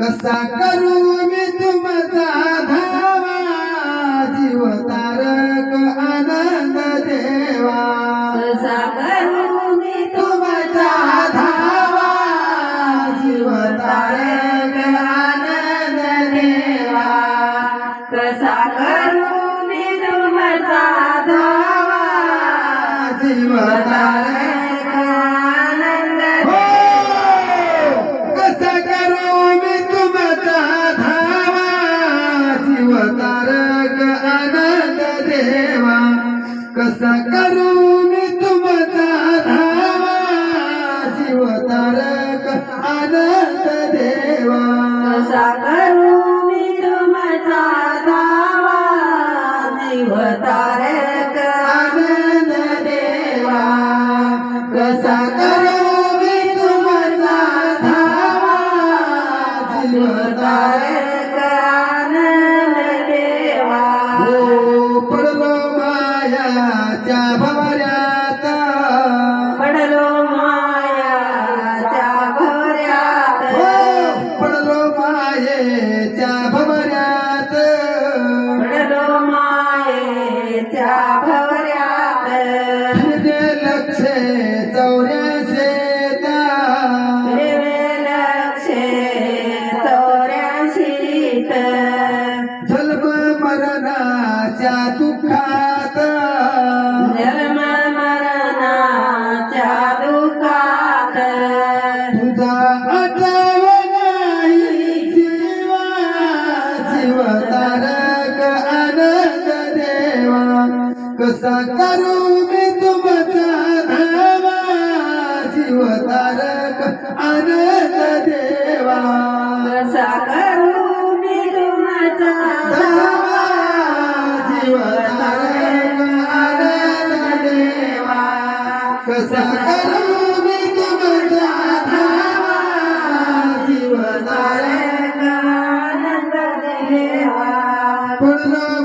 कसा करू मी तुमचा धावा? जीव तारक आनंद देवा. कसा करू मी तुमचा धावा? जीव तारक आनंद देवा. कसा करू मी तुमचा धावा? जीव ಕಸ ಕರ कसा करू मी तुमचा धावा जीव तारक आनंद देवा। कसा करू मी तुमचा धावा जीव तारक आनंद देवा। कसा करू मी तुमचा धावा जीव तारक आनंद देवा। पूर्ण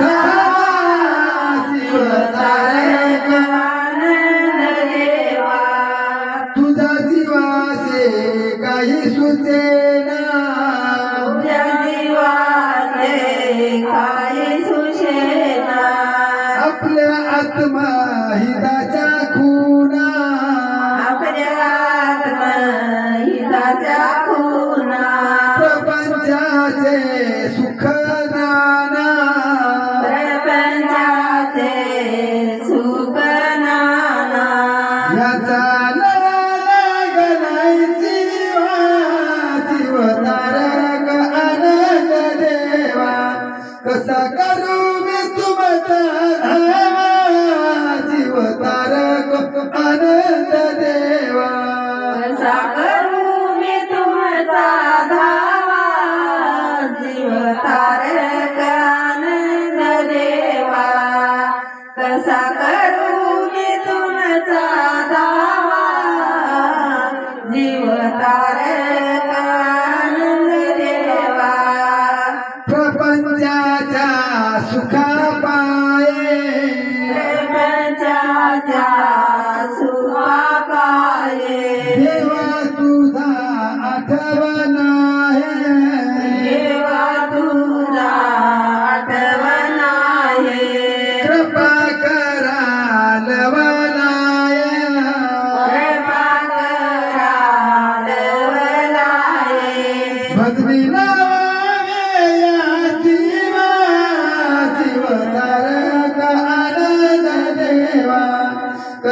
Nada.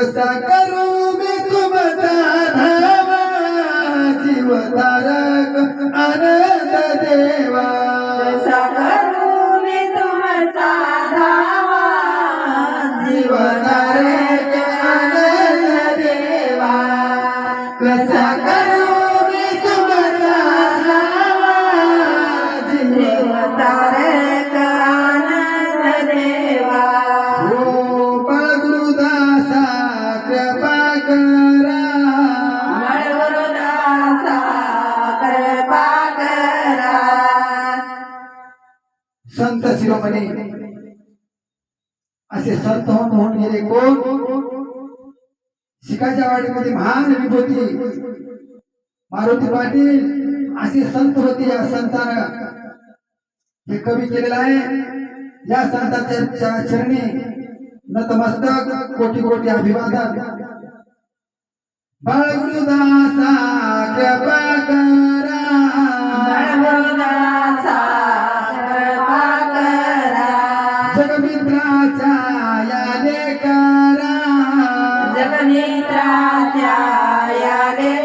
कसा करू मी तुमचा धावा जीव तारक आनंद देवा. शिरोमणी असे संत होऊन होऊन गेले कोण? शिकाच्या वाडीमध्ये महान विभूती. मारुती पाटील असे संत होते या संतानं. हे कवी केलेलं आहे. या संतांच्या चरणी नतमस्तक कोटी कोटी अभिवादन. बाळगुरुदासा कृपा करा जगमित्राचा या लेकरा जगमित्राच्या या लेकरा